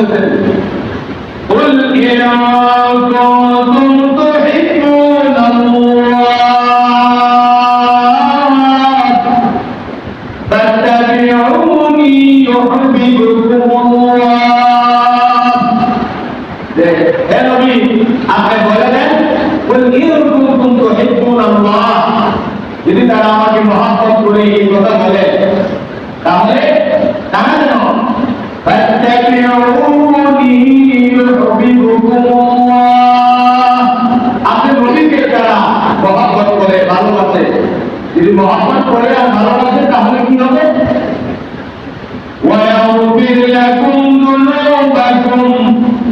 বলতেছেন قل إن كنتم تحبون الله فاتبعوني يحببكم الله যে হে নবী আপনি বলে দেন قل إن كنتم تحبون الله যদি তারা আমাকে মহাব্বত করে এই কথা বলে তাহলে তারা যেন فاتبعوني মহাব্বত করে ভালোবাসে যদি মহাব্বত করে আর ভালোবাসে তাহলে কি হবে ويغفر لكم ذنوبكم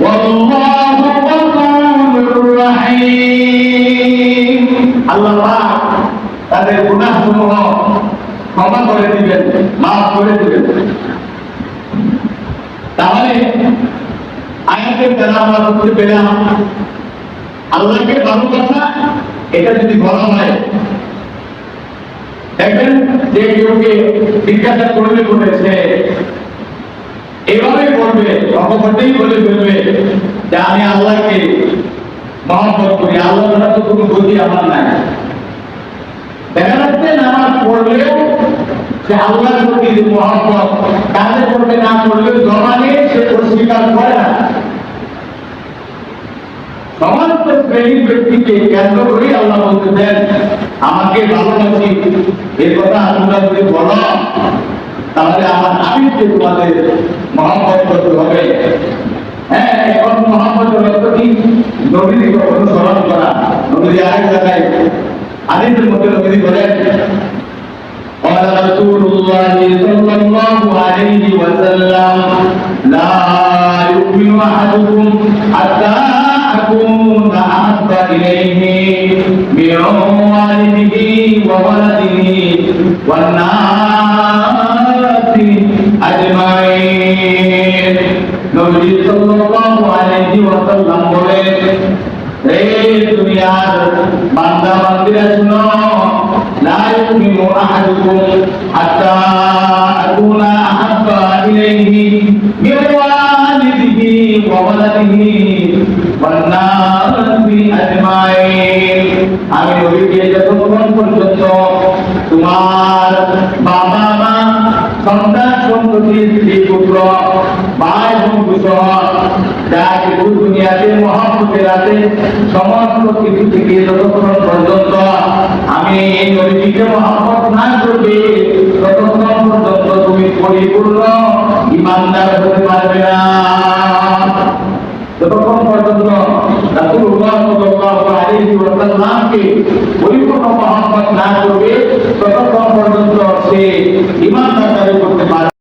والله غفور رحيم আল্লাহ পাক তাদের গুনাহসমূহ ক্ষমা করে দিবেন মাফ করে দিবেন তাহলে আয়াতের দ্বারা আমরা বুঝতে পেলাম আল্লাহকে ভালোবাসা এটা যদি বলা হয়, দেখবেন যে কেউকে জিজ্ঞাসা করলে বলেছে, এভাবে করবে অকপটেই বলে ফেলবে যে আমি আল্লাহকে মহব্বত করি আল্লাহ তো কোনো গতি আমার নাই। দেখা যাচ্ছে নামাজ পড়লেও সে আল্লাহর প্রতি মহব্বত, কাজে করবে না করলেও জমানে সে অস্বীকার করে। সমস্ত শ্রেণীর ব্যক্তিকে কেন্দ্র করে আল্লাহ বলতেছেন আমাকে ভালোবাসি এর কথা তোমরা যদি বলো তাহলে আমার আবিরকে তোমাদের মহাম্মত করতে হবে হ্যাঁ এখন মহাম্মদ অর্থ কি নবীর অনুসরণ করা নবীর আরেক জায়গায় আদিতের মধ্যে নবী বলেন قال رسول الله صلى الله عليه وسلم لا يؤمن احدكم حتى اكون احب اليه من والده وولده والناس اجمعين নবী সাল্লাল্লাহু আলাইহি ওয়াসাল্লাম বলেন এই দুনিয়ার বান্দা বান্দিরা শুনো لا يؤمن أحدكم حتى أكون أحب إليه من والده وولده والناس أجمعين আমি নবীকে যতক্ষণ পর্যন্ত তোমার বাবা, মা, সন্তান, সন্ততি, স্ত্রী, পুত্র, ভাই, বন্ধু সহ যা কিছু দুনিয়াতে মহাপুতের আছে সমস্ত কিছু থেকে যতক্ষণ পর্যন্ত আমি এই নবীকে মহাপত না করবে। ততক্ষণ পর্যন্ত তুমি পরিপূর্ণ, ইমানদার হতে পারবে না। যতক্ষণ পর্যন্ত রাসূলুল্লাহ সাল্লাল্লাহু আলাইহি ওয়াসাল্লামকে পরিপূর্ণ মহব্বত না করবে ততক্ষণ পর্যন্ত সে ইমানদার